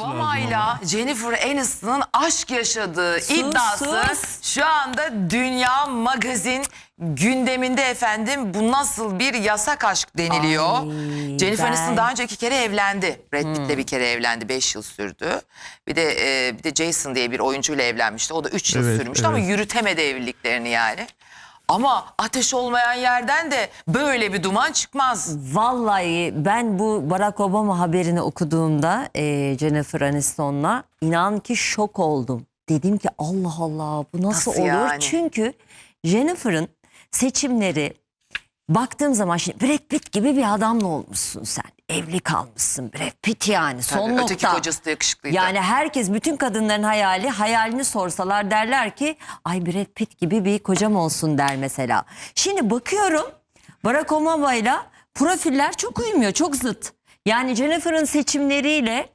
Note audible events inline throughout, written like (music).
Obama ile Jennifer Aniston'un aşk yaşadığı iddiası sus. şu anda Dünya Magazin gündeminde efendim. Bu nasıl bir yasak aşk deniliyor. Ay, Jennifer ben- Aniston daha önce iki kere evlendi. Brad Pitt'le bir kere evlendi. Beş yıl sürdü. Bir de e, bir de Jason diye bir oyuncuyla evlenmişti. O da üç yıl Evet, sürmüştü ama evet. yürütemedi evliliklerini yani. Ama ateş olmayan yerden de böyle bir duman çıkmaz. Vallahi ben bu Barack Obama haberini okuduğumda e, Jennifer Aniston'la inan ki şok oldum. Dedim ki Allah Allah bu nasıl, Nasıl olur? yani? Çünkü Jennifer'ın seçimleri baktığım zaman şimdi Brad Pitt gibi bir adamla olmuşsun sen. Evli kalmışsın Brad Pitt yani son Tabii, Öteki nokta. kocası da yakışıklıydı. Yani herkes bütün kadınların hayali hayalini sorsalar derler ki ay Brad Pitt gibi bir kocam olsun der mesela. Şimdi bakıyorum Barack Obama'yla profiller çok uymuyor çok zıt. Yani Jennifer'ın seçimleriyle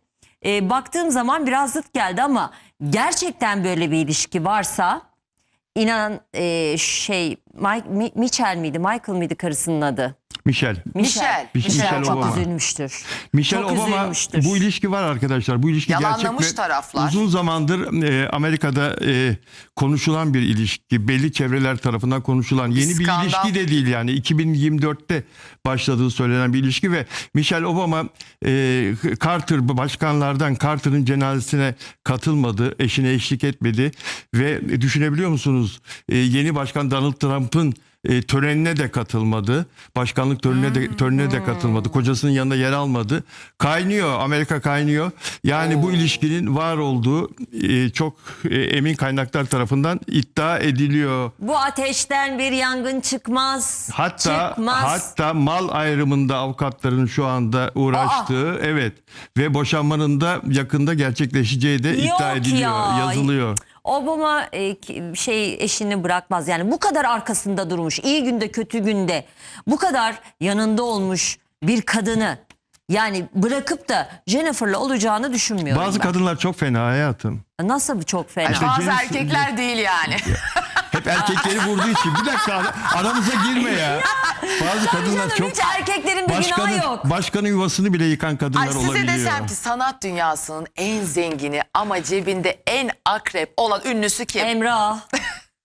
e, baktığım zaman biraz zıt geldi ama gerçekten böyle bir ilişki varsa inan e, şey Mike, Mi- Mitchell miydi Michael miydi karısının adı? Michel. Michelle. Michelle çok Obama. üzülmüştür. Michelle çok Obama üzülmüştür. bu ilişki var arkadaşlar. Bu ilişki Yalanlamış gerçek ve taraflar. uzun zamandır e, Amerika'da e, konuşulan bir ilişki. Belli çevreler tarafından konuşulan yeni bir skandal. ilişki de değil yani 2024'te başladığı söylenen bir ilişki ve Michelle Obama e, Carter başkanlardan Carter'ın cenazesine katılmadı, eşine eşlik etmedi ve düşünebiliyor musunuz? E, yeni başkan Donald Trump'ın e, törenine de katılmadı. Başkanlık törenine de törenine de katılmadı. Kocasının yanında yer almadı. Kaynıyor. Amerika kaynıyor. Yani bu ilişkinin var olduğu e, çok e, emin kaynaklar tarafından iddia ediliyor. Bu ateşten bir yangın çıkmaz. Hatta çıkmaz. hatta mal ayrımında avukatların şu anda uğraştığı evet ve boşanmanın da yakında gerçekleşeceği de iddia Yok ediliyor, ya. yazılıyor. Obama e, şey eşini bırakmaz. Yani bu kadar arkasında durmuş. iyi günde kötü günde bu kadar yanında olmuş bir kadını yani bırakıp da Jennifer'la olacağını düşünmüyorum Bazı ben. kadınlar çok fena hayatım. Nasıl bu çok fena? İşte bazı Jennifer- erkekler değil yani. Hep erkekleri vurduğu için. Bir dakika ara- aramıza girme ya. Bazı kadınlar Canım, çok hiç erkeklerin bir başkanın, günahı yok. başkanın yuvasını bile yıkan kadınlar Ay size olabiliyor. desem ki sanat dünyasının en zengini ama cebinde en akrep olan ünlüsü kim? Emrah. (laughs)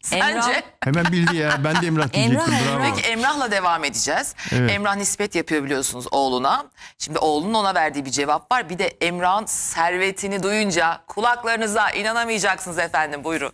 Sence? Emrah. Hemen bildi ya. Ben de Emrah diyecektim. Emrah, Bravo. Peki Emrah'la devam edeceğiz. Evet. Emrah nispet yapıyor biliyorsunuz oğluna. Şimdi oğlunun ona verdiği bir cevap var. Bir de Emrah'ın servetini duyunca kulaklarınıza inanamayacaksınız efendim buyurun.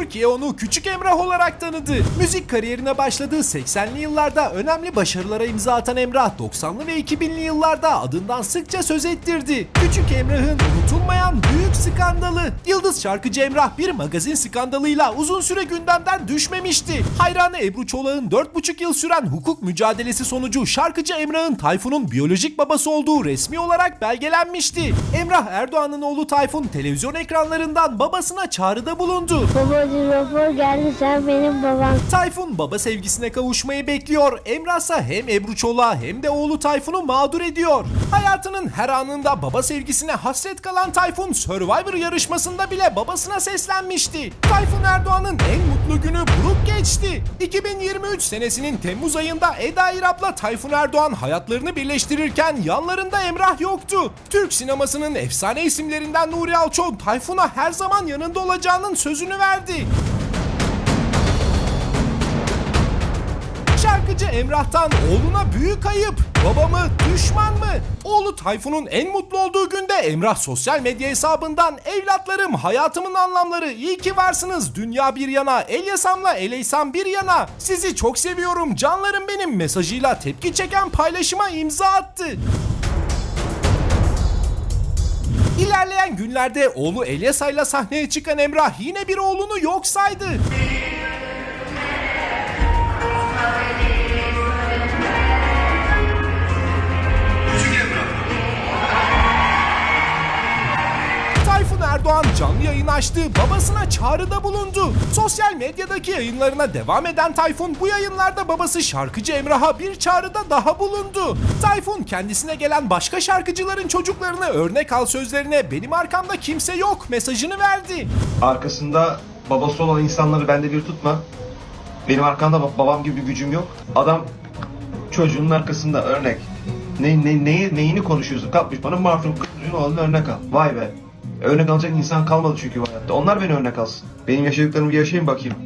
Türkiye onu Küçük Emrah olarak tanıdı. Müzik kariyerine başladığı 80'li yıllarda önemli başarılara imza atan Emrah 90'lı ve 2000'li yıllarda adından sıkça söz ettirdi. Küçük Emrah'ın unutulmayan büyük skandalı. Yıldız şarkıcı Emrah bir magazin skandalıyla uzun süre gündemden düşmemişti. Hayranı Ebru Çolak'ın 4,5 yıl süren hukuk mücadelesi sonucu şarkıcı Emrah'ın Tayfun'un biyolojik babası olduğu resmi olarak belgelenmişti. Emrah Erdoğan'ın oğlu Tayfun televizyon ekranlarından babasına çağrıda bulundu. Babacım rapor geldi sen benim babam. Tayfun baba sevgisine kavuşmayı bekliyor. Emrah ise hem Ebru Çolak'ı hem de oğlu Tayfun'u mağdur ediyor. Hayatının her anında baba sevgisine hasret kalan Tayfun Survivor yarışmasında bile babasına seslenmişti. Tayfun Erdoğan'ın en mutlu günü buruk geçti. 2023 senesinin Temmuz ayında Eda İrap'la Tayfun Erdoğan hayatlarını birleştirirken yanlarında Emrah yoktu. Türk sinemasının efsane isimlerinden Nuri Alço Tayfun'a her zaman yanında olacağının sözünü verdi. Şarkıcı Emrah'tan oğluna büyük ayıp. Baba mı, düşman mı? Oğlu Tayfun'un en mutlu olduğu günde Emrah sosyal medya hesabından evlatlarım hayatımın anlamları iyi ki varsınız dünya bir yana Elyasam'la Eleysam bir yana sizi çok seviyorum canlarım benim mesajıyla tepki çeken paylaşıma imza attı. İlerleyen günlerde oğlu Elyasa'yla sahneye çıkan Emrah yine bir oğlunu yok saydı. Yayın açtı, babasına çağrıda bulundu. Sosyal medyadaki yayınlarına devam eden Tayfun bu yayınlarda babası şarkıcı Emrah'a bir çağrıda daha bulundu. Tayfun kendisine gelen başka şarkıcıların çocuklarını örnek al sözlerine benim arkamda kimse yok mesajını verdi. arkasında babası olan insanları bende bir tutma. Benim arkamda bab- babam gibi bir gücüm yok. Adam çocuğunun arkasında örnek. Ne, ne, neyi, neyini konuşuyorsun? Kapmış bana Marfın Kılıcı'nın oğlunu örnek al. Vay be. Örnek alacak insan kalmadı çünkü bu hayatta. Onlar beni örnek alsın. Benim yaşadıklarımı bir yaşayayım bakayım.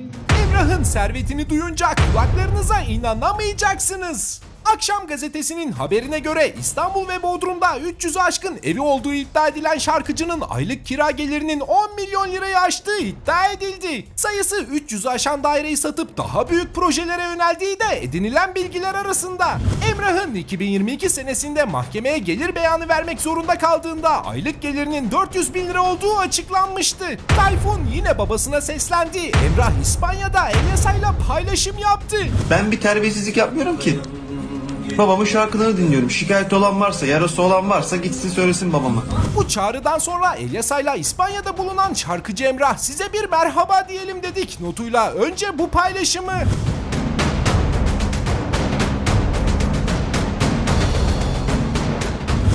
Emrah'ın servetini duyunca kulaklarınıza inanamayacaksınız. Akşam gazetesinin haberine göre İstanbul ve Bodrum'da 300'ü aşkın evi olduğu iddia edilen şarkıcının aylık kira gelirinin 10 milyon lirayı aştığı iddia edildi. Sayısı 300'ü aşan daireyi satıp daha büyük projelere yöneldiği de edinilen bilgiler arasında. Emrah'ın 2022 senesinde mahkemeye gelir beyanı vermek zorunda kaldığında aylık gelirinin 400 bin lira olduğu açıklanmıştı. Tayfun yine babasına seslendi. Emrah İspanya'da Elyasa'yla paylaşım yaptı. Ben bir terbiyesizlik yapmıyorum ki. Babamın şarkılarını dinliyorum. Şikayet olan varsa, yarası olan varsa gitsin söylesin babama. Bu çağrıdan sonra Elyasa'yla İspanya'da bulunan şarkıcı Emrah size bir merhaba diyelim dedik notuyla önce bu paylaşımı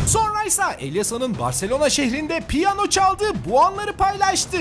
Sonra ise Barcelona şehrinde piyano çaldığı bu anları paylaştı.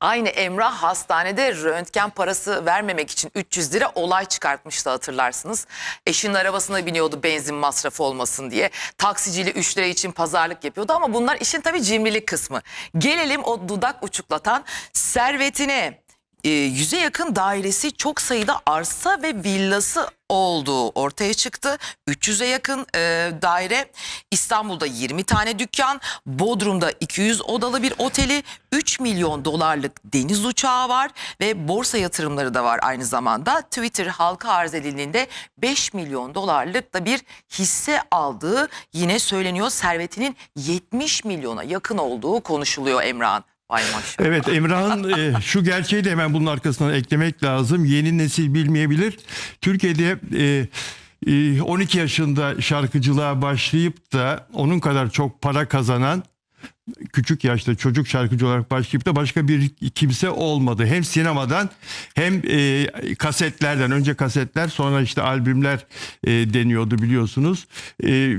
Aynı Emrah hastanede röntgen parası vermemek için 300 lira olay çıkartmıştı hatırlarsınız. Eşinin arabasına biniyordu benzin masrafı olmasın diye. Taksiciyle 3 lira için pazarlık yapıyordu ama bunlar işin tabii cimrilik kısmı. Gelelim o dudak uçuklatan servetine. E, yüze yakın dairesi çok sayıda arsa ve villası olduğu ortaya çıktı. 300'e yakın e, daire İstanbul'da 20 tane dükkan, Bodrum'da 200 odalı bir oteli, 3 milyon dolarlık deniz uçağı var ve borsa yatırımları da var aynı zamanda. Twitter halka arz edildiğinde 5 milyon dolarlık da bir hisse aldığı yine söyleniyor. Servetinin 70 milyona yakın olduğu konuşuluyor Emrah'ın. Vay maşallah. Evet Emrah'ın e, şu gerçeği de hemen bunun arkasından eklemek lazım. Yeni nesil bilmeyebilir. Türkiye'de e, e, 12 yaşında şarkıcılığa başlayıp da onun kadar çok para kazanan küçük yaşta çocuk şarkıcı olarak başlayıp da başka bir kimse olmadı. Hem sinemadan hem e, kasetlerden önce kasetler sonra işte albümler e, deniyordu biliyorsunuz. E,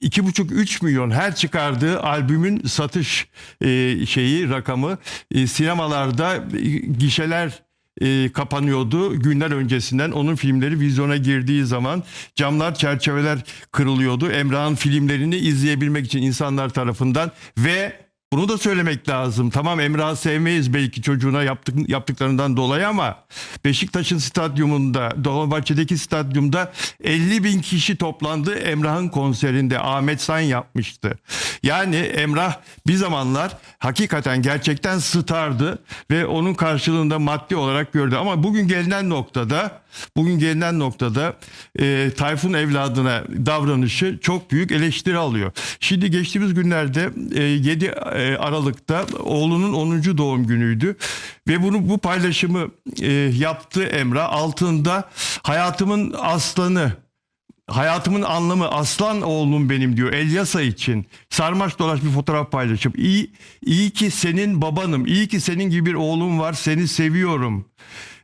iki buçuk üç milyon her çıkardığı albümün satış e, şeyi rakamı e, sinemalarda e, gişeler e, kapanıyordu günler öncesinden. Onun filmleri vizyona girdiği zaman camlar çerçeveler kırılıyordu. Emrah'ın filmlerini izleyebilmek için insanlar tarafından ve bunu da söylemek lazım. Tamam Emrah'ı sevmeyiz belki çocuğuna yaptık, yaptıklarından dolayı ama Beşiktaş'ın stadyumunda, Dolmabahçe'deki stadyumda 50 bin kişi toplandı Emrah'ın konserinde. Ahmet San yapmıştı. Yani Emrah bir zamanlar hakikaten gerçekten stardı ve onun karşılığında maddi olarak gördü. Ama bugün gelinen noktada bugün gelinen noktada e, Tayfun evladına davranışı çok büyük eleştiri alıyor. Şimdi geçtiğimiz günlerde e, 7 e, Aralık'ta oğlunun 10. doğum günüydü ve bunu bu paylaşımı e, yaptı Emrah altında hayatımın aslanı Hayatımın anlamı aslan oğlum benim diyor Elyasa için. Sarmaş dolaş bir fotoğraf paylaşıp iyi, iyi ki senin babanım, iyi ki senin gibi bir oğlum var seni seviyorum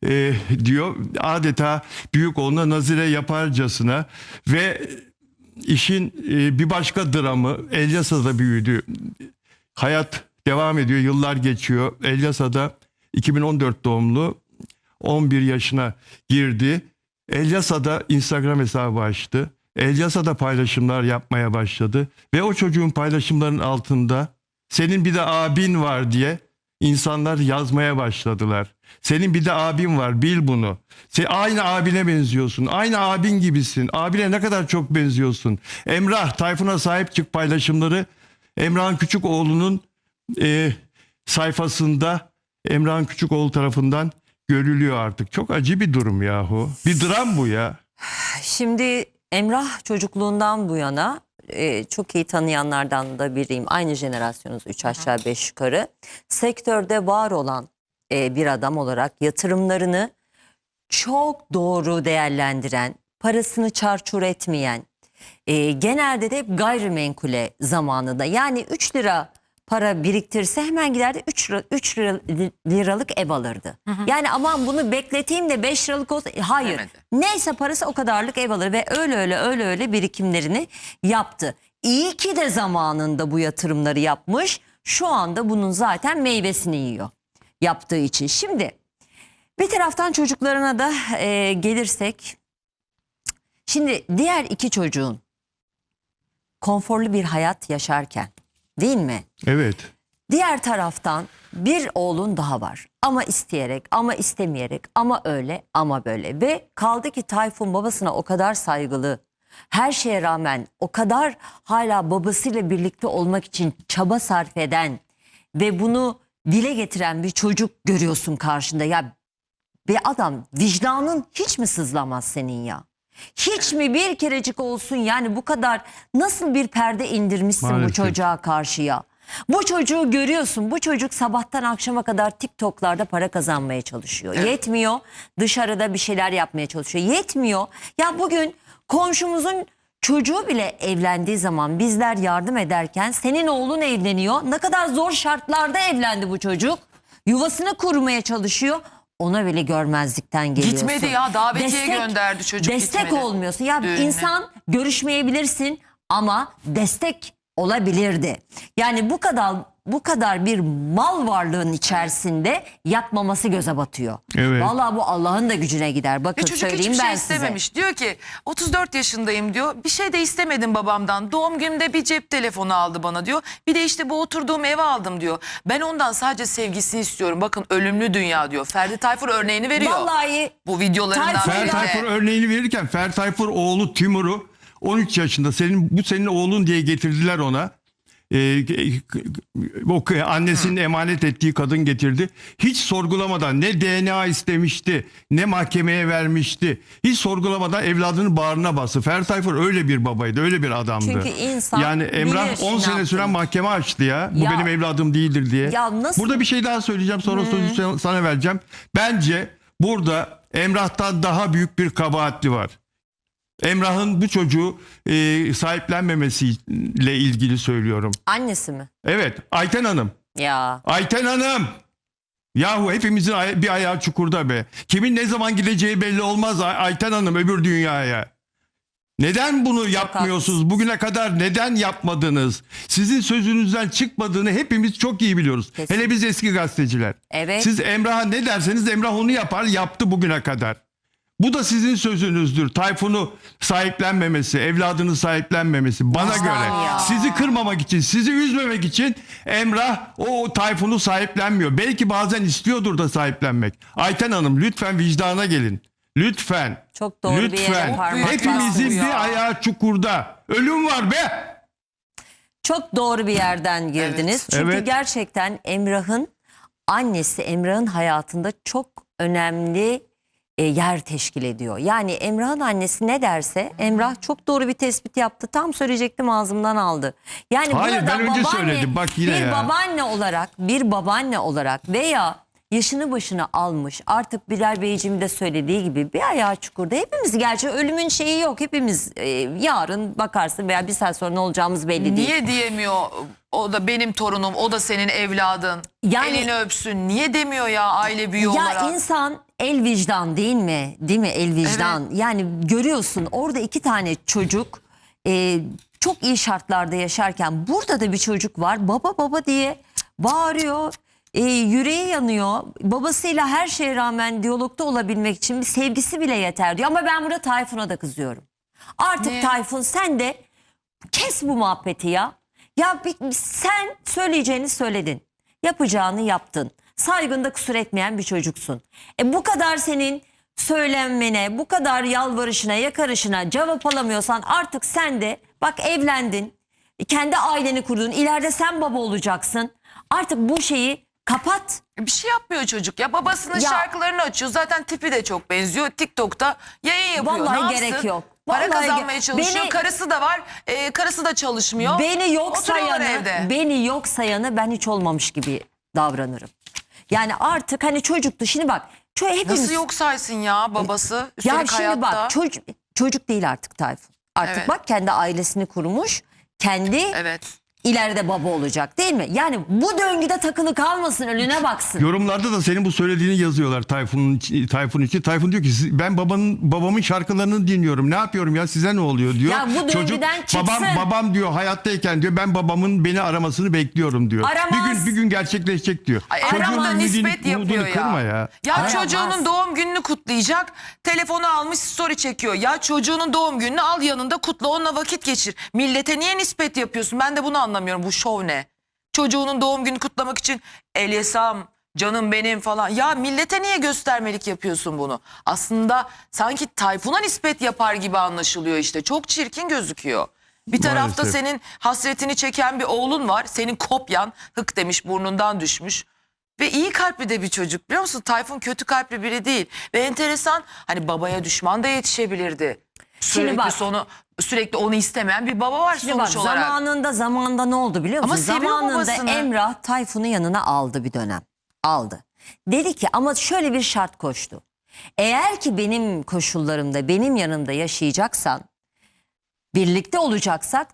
e, diyor. Adeta büyük oğluna nazire yaparcasına ve işin e, bir başka dramı Elyasa'da büyüdü. Hayat devam ediyor, yıllar geçiyor. Elyasa'da 2014 doğumlu 11 yaşına girdi. Elyasa'da Instagram hesabı açtı. Elyasa'da paylaşımlar yapmaya başladı. Ve o çocuğun paylaşımların altında senin bir de abin var diye insanlar yazmaya başladılar. Senin bir de abin var bil bunu. Sen aynı abine benziyorsun. Aynı abin gibisin. Abine ne kadar çok benziyorsun. Emrah Tayfun'a sahip çık paylaşımları Emrah'ın küçük oğlunun e, sayfasında Emrah'ın küçük oğlu tarafından görülüyor artık. Çok acı bir durum yahu. Bir dram bu ya. Şimdi Emrah çocukluğundan bu yana e, çok iyi tanıyanlardan da biriyim. Aynı jenerasyonuz 3 aşağı 5 yukarı. Sektörde var olan e, bir adam olarak yatırımlarını çok doğru değerlendiren, parasını çarçur etmeyen, e, genelde de hep gayrimenkule zamanında yani 3 lira para biriktirse hemen giderdi 3 lira, 3 lira, liralık ev alırdı. Yani aman bunu bekleteyim de 5 liralık olsa hayır. Demedi. Neyse parası o kadarlık ev alır ve öyle öyle öyle öyle birikimlerini yaptı. İyi ki de zamanında bu yatırımları yapmış. şu anda bunun zaten meyvesini yiyor yaptığı için. Şimdi bir taraftan çocuklarına da e, gelirsek şimdi diğer iki çocuğun konforlu bir hayat yaşarken değil mi? Evet. Diğer taraftan bir oğlun daha var. Ama isteyerek, ama istemeyerek, ama öyle, ama böyle. Ve kaldı ki Tayfun babasına o kadar saygılı. Her şeye rağmen o kadar hala babasıyla birlikte olmak için çaba sarf eden ve bunu dile getiren bir çocuk görüyorsun karşında. Ya bir adam vicdanın hiç mi sızlamaz senin ya? Hiç mi bir kerecik olsun yani bu kadar nasıl bir perde indirmişsin bu Maalesef. çocuğa karşıya? Bu çocuğu görüyorsun. Bu çocuk sabahtan akşama kadar TikTok'larda para kazanmaya çalışıyor. Yetmiyor. Dışarıda bir şeyler yapmaya çalışıyor. Yetmiyor. Ya bugün komşumuzun çocuğu bile evlendiği zaman bizler yardım ederken senin oğlun evleniyor. Ne kadar zor şartlarda evlendi bu çocuk. Yuvasını kurmaya çalışıyor. Ona bile görmezlikten geliyorsun. Gitmedi ya, davetiye gönderdi çocuk, Destek gitmedi. olmuyorsun. Ya Düğününe. insan görüşmeyebilirsin ama destek olabilirdi. Yani bu kadar bu kadar bir mal varlığın içerisinde yapmaması göze batıyor. Evet. Vallahi bu Allah'ın da gücüne gider. Bakın Ve çocuk söyleyeyim hiçbir ben şey size. istememiş. Diyor ki 34 yaşındayım diyor. Bir şey de istemedim babamdan. Doğum günümde bir cep telefonu aldı bana diyor. Bir de işte bu oturduğum eve aldım diyor. Ben ondan sadece sevgisini istiyorum. Bakın ölümlü dünya diyor. Ferdi Tayfur örneğini veriyor. Vallahi bu videolarından Tayfur- Fer birinde. Tayfur örneğini verirken Fer Tayfur oğlu Timur'u 13 yaşında senin bu senin oğlun diye getirdiler ona. Ee, o annesinin emanet ettiği kadın getirdi. Hiç sorgulamadan ne DNA istemişti ne mahkemeye vermişti. Hiç sorgulamadan evladının bağrına bastı. Fer Tayfur öyle bir babaydı öyle bir adamdı. Çünkü insan Yani Emrah bilir 10 ne sene süren yaptığını. mahkeme açtı ya. Bu Ya- benim evladım değildir diye. Ya nasıl- Burada bir şey daha söyleyeceğim sonra sözü sana- sana vereceğim. Bence burada Emrah'tan daha büyük bir kabahatli var. Emrah'ın bu çocuğu e, sahiplenmemesiyle ilgili söylüyorum. annesi mi? Evet Ayten Hanım. Ya Ayten Hanım. Yahu hepimizin ay- bir ayağı çukurda be. Kimin ne zaman gideceği belli olmaz Ay- Ayten Hanım öbür dünyaya. Neden bunu yapmıyorsunuz? Bugüne kadar neden yapmadınız? Sizin sözünüzden çıkmadığını hepimiz çok iyi biliyoruz. Kesin. Hele biz eski gazeteciler. Evet. Siz Emrah'a ne derseniz Emrah onu yapar, yaptı bugüne kadar. Bu da sizin sözünüzdür. Tayfun'u sahiplenmemesi, evladını sahiplenmemesi bana Vicdan göre. ya. Sizi kırmamak için, sizi üzmemek için Emrah o Tayfun'u sahiplenmiyor. Belki bazen istiyordur da sahiplenmek. Ayten Hanım lütfen vicdana gelin. Lütfen. Çok doğru bir yere lütfen. parmak Hepimizin bir ayağı çukurda. Ölüm var be. Çok doğru bir yerden girdiniz. Çünkü Evet. gerçekten Emrah'ın annesi Emrah'ın hayatında çok önemli e, yer teşkil ediyor. Yani Emrah'ın annesi ne derse Emrah çok doğru bir tespit yaptı. Tam söyleyecektim ağzımdan aldı. Yani Hayır, burada ben önce babaanne, söyledim. Bak yine bir ya. babaanne olarak bir babaanne olarak veya yaşını başına almış artık Bilal Beyciğim de söylediği gibi bir ayağı çukurda. Hepimiz gerçi ölümün şeyi yok. Hepimiz e, yarın bakarsın veya bir saat sonra ne olacağımız belli değil. Niye diyemiyor o da benim torunum o da senin evladın. Yani- Elini öpsün. Niye demiyor ya aile büyüğü Ya olarak? insan el vicdan değil mi? Değil mi el vicdan? Yani görüyorsun orada iki tane çocuk e, çok iyi şartlarda yaşarken burada da bir çocuk var baba baba diye bağırıyor. E, yüreği yanıyor. Babasıyla her şeye rağmen diyalogda olabilmek için bir sevgisi bile yeter diyor. Ama ben burada Tayfun'a da kızıyorum. Artık Niye? Tayfun sen de kes bu muhabbeti ya. Ya bir- sen söyleyeceğini söyledin. Yapacağını yaptın. Saygında kusur etmeyen bir çocuksun. E bu kadar senin söylenmene, bu kadar yalvarışına, yakarışına cevap alamıyorsan artık sen de bak evlendin. Kendi aileni kurdun. İleride sen baba olacaksın. Artık bu şeyi kapat. Bir şey yapmıyor çocuk ya. Babasının Ya- şarkılarını açıyor. Zaten tipi de çok benziyor. TikTok'ta yayın yapıyor. Vallahi ne yapsın? gerek yok. Para Vallahi kazanmaya çalışıyor. Beni- karısı da var. Ee, karısı da çalışmıyor. Beni yok Oturuyorlar sayanı, evde. beni yok sayanı ben hiç olmamış gibi davranırım. Yani artık hani çocuktu. Şimdi bak, ço- hepimiz Nasıl yok saysın ya babası? Ya Üstelik şimdi hayatta. bak çocuk çocuk değil artık Tayfun. Artık Evet. bak kendi ailesini kurmuş. Kendi Evet. İleride baba olacak değil mi? Yani bu döngüde takılı kalmasın önüne baksın. Yorumlarda da senin bu söylediğini yazıyorlar Tayfun'un Tayfun için. Tayfun diyor ki "Siz- ben babanın babamın şarkılarını dinliyorum. Ne yapıyorum ya size ne oluyor diyor. Ya bu döngüden çıksın. babam babam diyor hayattayken diyor ben babamın beni aramasını bekliyorum diyor. Aramaz. Bir gün bir gün gerçekleşecek diyor. Ay, ümidini- nispet yapıyor ya. kırma ya. Ya Aramaz. çocuğunun doğum gününü kutlayacak. Telefonu almış story çekiyor. Ya çocuğunun doğum gününü al yanında kutla onunla vakit geçir. Millete niye nispet yapıyorsun? Ben de bunu anlamıyorum. Bu şov ne? Çocuğunun doğum günü kutlamak için el yesam, canım benim falan. Ya millete niye göstermelik yapıyorsun bunu? Aslında sanki Tayfun'a nispet yapar gibi anlaşılıyor işte. Çok çirkin gözüküyor. Bir tarafta Maalesef. senin hasretini çeken bir oğlun var. Senin kopyan hık demiş burnundan düşmüş. Ve iyi kalpli de bir çocuk biliyor musun? Tayfun kötü kalpli biri değil. Ve enteresan hani babaya düşman da yetişebilirdi. Sürekli bak. sonu sürekli onu istemeyen bir baba var Şimdi bak sonuç olarak. zamanında zamanda ne oldu biliyor Ama musun? seviyor zamanında babasını. Emrah Tayfun'u yanına aldı bir dönem. Aldı. Dedi ki ama şöyle bir şart koştu. Eğer ki benim koşullarımda benim yanımda yaşayacaksan birlikte olacaksak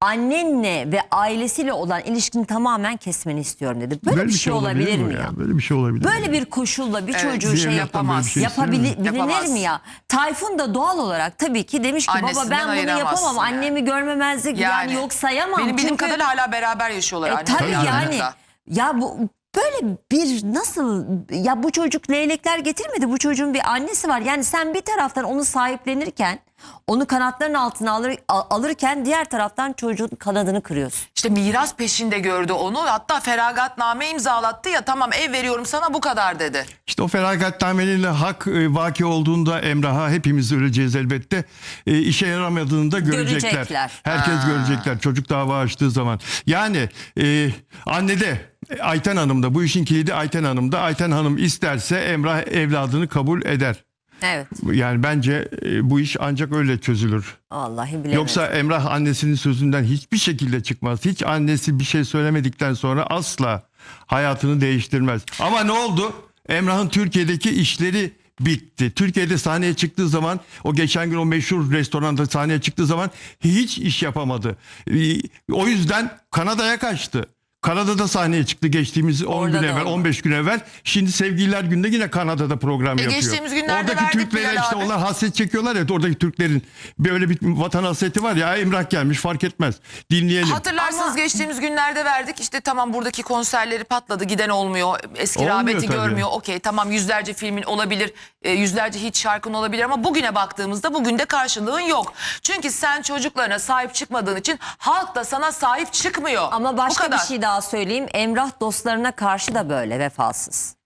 annenle ve ailesiyle olan ilişkini tamamen kesmeni istiyorum dedi. Böyle, bir şey olabilir mi ya? Böyle bir şey olabilir mi? Böyle bir koşulla bir Evet, çocuğu şey evlattan böyle bir yapamaz. şey istenir mi? Yapabilir Yapamaz. mi ya? Tayfun da doğal olarak tabii ki demiş ki baba Annesinden ben bunu ayıramazsın yapamam. yani. Annemi görmemezlik yani, yok sayamam. Benim bildiğim Çünkü- kadarıyla hala beraber yaşıyorlar. e, anne tabii yanlarında. yani ya bu böyle bir nasıl ya bu çocuk leylekler getirmedi bu çocuğun bir annesi var yani sen bir taraftan onu sahiplenirken onu kanatların altına alır, alırken diğer taraftan çocuğun kanadını kırıyorsun. İşte miras peşinde gördü onu. Hatta feragatname imzalattı ya tamam ev veriyorum sana bu kadar dedi. İşte o feragatnamenin hak e, vaki olduğunda Emrah'a hepimiz öleceğiz elbette. E, işe yaramadığını da görecekler. Görecekler. Herkes görecekler çocuk dava açtığı zaman. Yani e, anne de e, Ayten Hanım da bu işin kilidi Ayten Hanım da Ayten Hanım isterse Emrah evladını kabul eder. Evet. Yani bence e, bu iş ancak öyle çözülür. Vallahi bilemedim. Yoksa Emrah annesinin sözünden hiçbir şekilde çıkmaz. Hiç annesi bir şey söylemedikten sonra asla hayatını değiştirmez. Ama ne oldu? Emrah'ın Türkiye'deki işleri bitti. Türkiye'de sahneye çıktığı zaman o geçen gün o meşhur restoranda sahneye çıktığı zaman hiç iş yapamadı. Ee, O yüzden Kanada'ya kaçtı. Kanada'da sahneye çıktı geçtiğimiz 10 Orada gün da evvel, oldu. 15 gün evvel. Şimdi Sevgililer Günü'nde yine Kanada'da program E, yapıyor. geçtiğimiz günlerde Oradaki verdik Türklere Bilal işte abi. onlar hasret çekiyorlar ya oradaki Türklerin böyle bir vatan hasreti var ya Emrah gelmiş fark etmez. Dinleyelim. Hatırlarsınız geçtiğimiz günlerde verdik işte tamam buradaki konserleri patladı giden olmuyor eski Olmuyor rağbeti tabii. görmüyor okey tamam yüzlerce filmin olabilir e, yüzlerce hit şarkın olabilir ama bugüne baktığımızda bugün de karşılığın yok. Çünkü sen çocuklarına sahip çıkmadığın için halk da sana sahip çıkmıyor. Ama başka bir şey daha söyleyeyim. Emrah dostlarına karşı da böyle vefasız.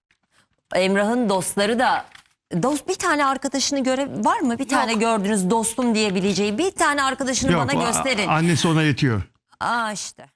Emrah'ın dostları da dost bir tane arkadaşını göre var mı? Bir tane gördünüz dostum diyebileceği bir tane arkadaşını Yok, bana a- gösterin. Annesi ona yetiyor. Aa işte.